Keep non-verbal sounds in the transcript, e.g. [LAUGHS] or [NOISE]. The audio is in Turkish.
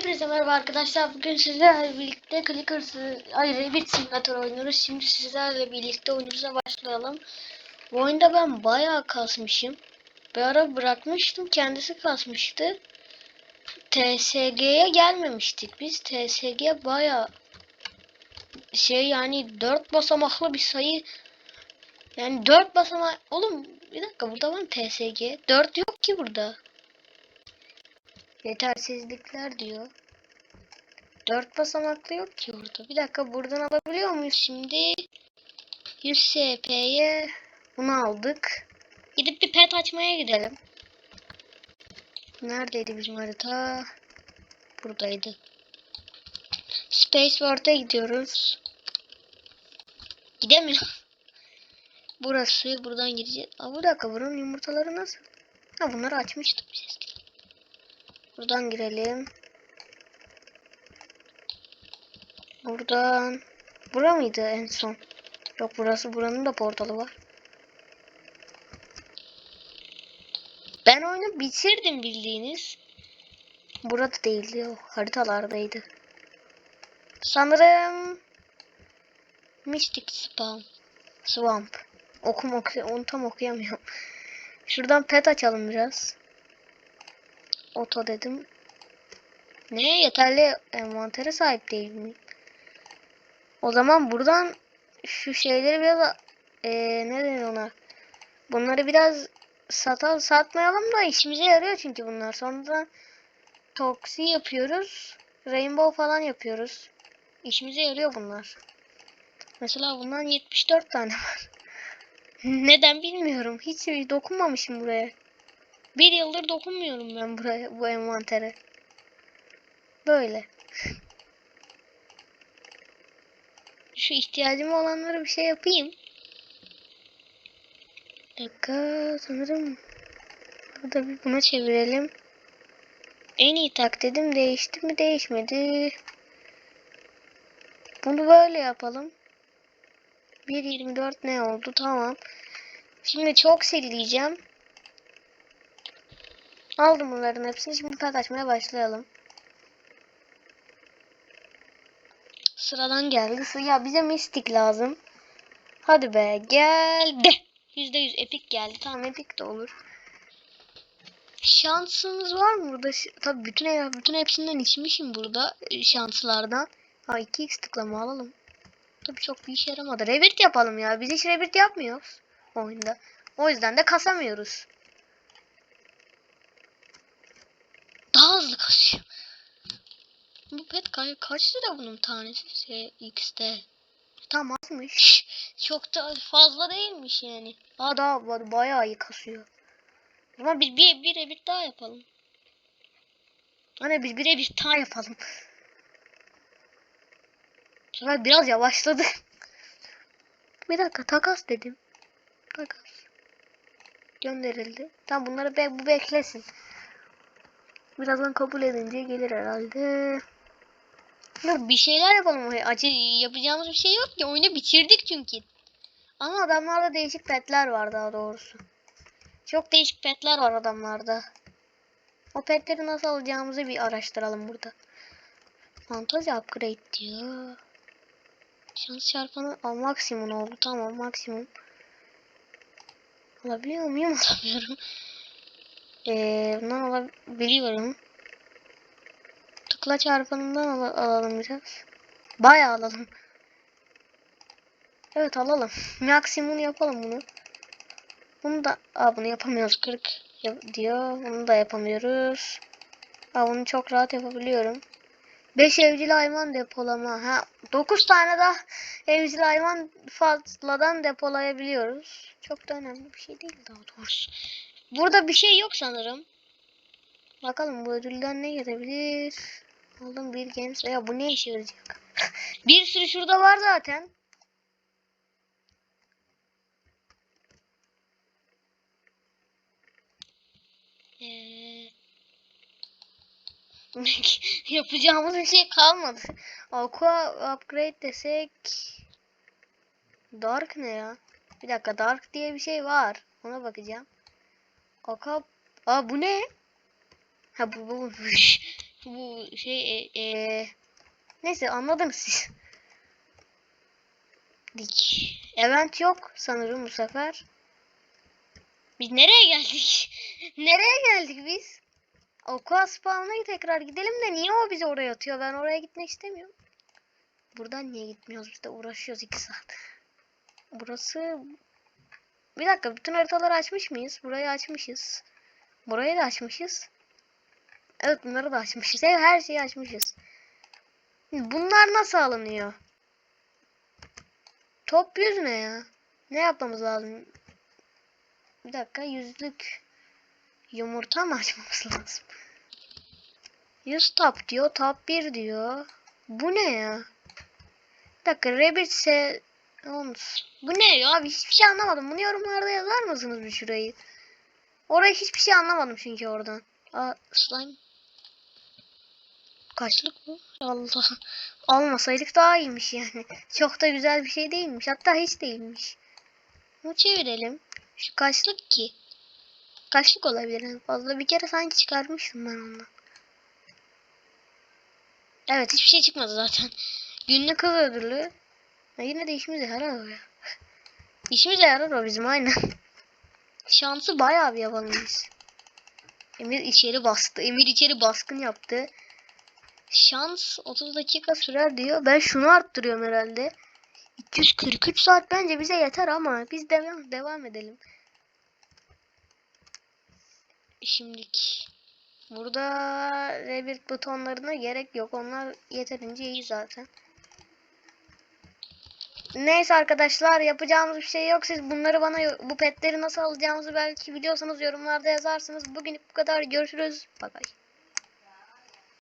Hepinize merhaba arkadaşlar. Bugün sizlerle birlikte Clickers'ı, hayır Rabbit Simulator oynuyoruz. Şimdi sizlerle birlikte oyunumuza başlayalım. Bu oyunda ben bayağı kasmışım. Bir ara bırakmıştım. Kendisi kasmıştı. TSG'ye gelmemiştik biz. TSG bayağı şey yani 4 basamaklı bir sayı. Yani 4 basamak... Oğlum bir dakika burada var mı TSG? 4 yok ki burada. Yetersizlikler diyor. Dört basamaklı yok ki burada. Bir dakika buradan alabiliyor muyuz şimdi? 100 SP'ye bunu aldık. Gidip bir pet açmaya gidelim. Neredeydi bizim harita? Buradaydı. Space World'e gidiyoruz. Gidemiyorum. Burası. Buradan gideceğiz. Aa, bir dakika buranın yumurtaları nasıl? Ha bunları açmıştık biz. Buradan girelim. Buradan. Bura mıydı en son? Yok burası. Buranın da portalı var. Ben oyunu bitirdim bildiğiniz. Burada değildi o. Haritalardaydı. Sanırım Mystic Swamp. Swamp. Okum oku onu tam okuyamıyorum. [LAUGHS] Şuradan pet açalım biraz. Oto dedim. Ne yeterli envantere sahip değil mi? O zaman buradan şu şeyleri biraz eee ne denir ona? Bunları biraz satal satmayalım da işimize yarıyor çünkü bunlar. Sonra toksi yapıyoruz. Rainbow falan yapıyoruz. İşimize yarıyor bunlar. Mesela bundan 74 tane var. [LAUGHS] Neden bilmiyorum. Hiç dokunmamışım buraya. Bir yıldır dokunmuyorum ben buraya bu envantere. Böyle. Şu ihtiyacım olanları bir şey yapayım. Bir dakika sanırım burada bir buna çevirelim. En iyi tak dedim değişti mi değişmedi. Bunu böyle yapalım. 1.24 ne oldu tamam. Şimdi çok silleyeceğim. Aldım bunların hepsini. Şimdi pet açmaya başlayalım. Sıradan geldi. Ya bize mistik lazım. Hadi be geldi. %100 epik geldi. Tamam epik de olur. Şansımız var mı burada? Tabii bütün bütün hepsinden içmişim burada e, şanslardan. Ha 2x tıklama alalım. Tabii çok bir işe yaramadı. Revert yapalım ya. Biz hiç revert yapmıyoruz oyunda. O yüzden de kasamıyoruz. Daha hızlı kasıyor. Bu pet ka kaç lira bunun tanesi şey, X'te? Tam azmış. Çok da fazla değilmiş yani. Aa daha bayağı iyi kasıyor. Ama biz bir bir bir daha yapalım. Hani biz bire bir daha yapalım. Sonra biraz yavaşladı. [LAUGHS] bir dakika takas dedim. Takas. Gönderildi. Tamam bunları be bu beklesin. Birazdan kabul edince gelir herhalde. Bir şeyler yapalım. Acı yapacağımız bir şey yok ki. Oyunu bitirdik çünkü. Ama adamlarda değişik petler var daha doğrusu. Çok değişik petler var adamlarda. O petleri nasıl alacağımızı bir araştıralım burada. Fantazi upgrade diyor. Şans çarpanı al maksimum oldu. Tamam maksimum. Alabiliyor muyum? [LAUGHS] Alamıyorum. Ee, bundan alabiliyorum. Tıkla çarpanından al alalım biraz. Bayağı alalım. Evet alalım. Maksimum yapalım bunu. Bunu da Aa, bunu yapamıyoruz 40 diyor. Bunu da yapamıyoruz. Aa, bunu çok rahat yapabiliyorum. 5 evcil hayvan depolama. Ha 9 tane daha evcil hayvan fazladan depolayabiliyoruz. Çok da önemli bir şey değil daha doğrusu. Burada bir şey yok sanırım. Bakalım bu ödülden ne gelebilir? Aldım bir games. Ya bu ne işe yarayacak? [LAUGHS] bir sürü şurada var zaten. Ee, [LAUGHS] yapacağımız bir şey kalmadı. Aqua upgrade desek Dark ne ya? Bir dakika Dark diye bir şey var. Ona bakacağım. Aqua Aa bu ne? Ha bu bu. [LAUGHS] bu şey e, e, neyse anladınız siz. Dik. Event yok sanırım bu sefer. Biz nereye geldik? [LAUGHS] nereye geldik biz? Aqua Spawn'a tekrar gidelim de niye o bizi oraya atıyor? Ben oraya gitmek istemiyorum. Buradan niye gitmiyoruz? Biz de uğraşıyoruz 2 saat. Burası... Bir dakika bütün haritaları açmış mıyız? Burayı açmışız. Burayı da açmışız. Evet bunları da açmışız. Her şeyi açmışız. Bunlar nasıl alınıyor? Top yüz ne ya? Ne yapmamız lazım? Bir dakika yüzlük yumurta mı açmamız lazım? 100 tap diyor. Tap 1 diyor. Bu ne ya? Bir dakika Rabbit se... Bu ne ya? Abi hiçbir şey anlamadım. Bunu yorumlarda yazar mısınız bir şurayı? Orayı hiçbir şey anlamadım çünkü oradan. Aa slime. Kaçlık bu? Allah. Almasaydık daha iyiymiş yani. Çok da güzel bir şey değilmiş. Hatta hiç değilmiş. Bunu çevirelim. Şu kaçlık ki? Kaçlık olabilir en fazla. Bir kere sanki çıkarmıştım ben ondan. Evet hiçbir şey çıkmadı zaten. Günlük hız ödülü. Ha, yine de işimize yarar o ya. İşimize yarar o bizim aynen. [LAUGHS] Şansı bayağı bir yapalım biz. Emir içeri bastı. Emir içeri baskın yaptı. Şans 30 dakika sürer diyor. Ben şunu arttırıyorum herhalde. 243 saat bence bize yeter ama biz devam devam edelim. Şimdilik burada rebirth butonlarına gerek yok. Onlar yeterince iyi zaten. Neyse arkadaşlar yapacağımız bir şey yok. Siz bunları bana bu petleri nasıl alacağımızı belki biliyorsanız yorumlarda yazarsınız. Bugün bu kadar. Görüşürüz. Bay bay.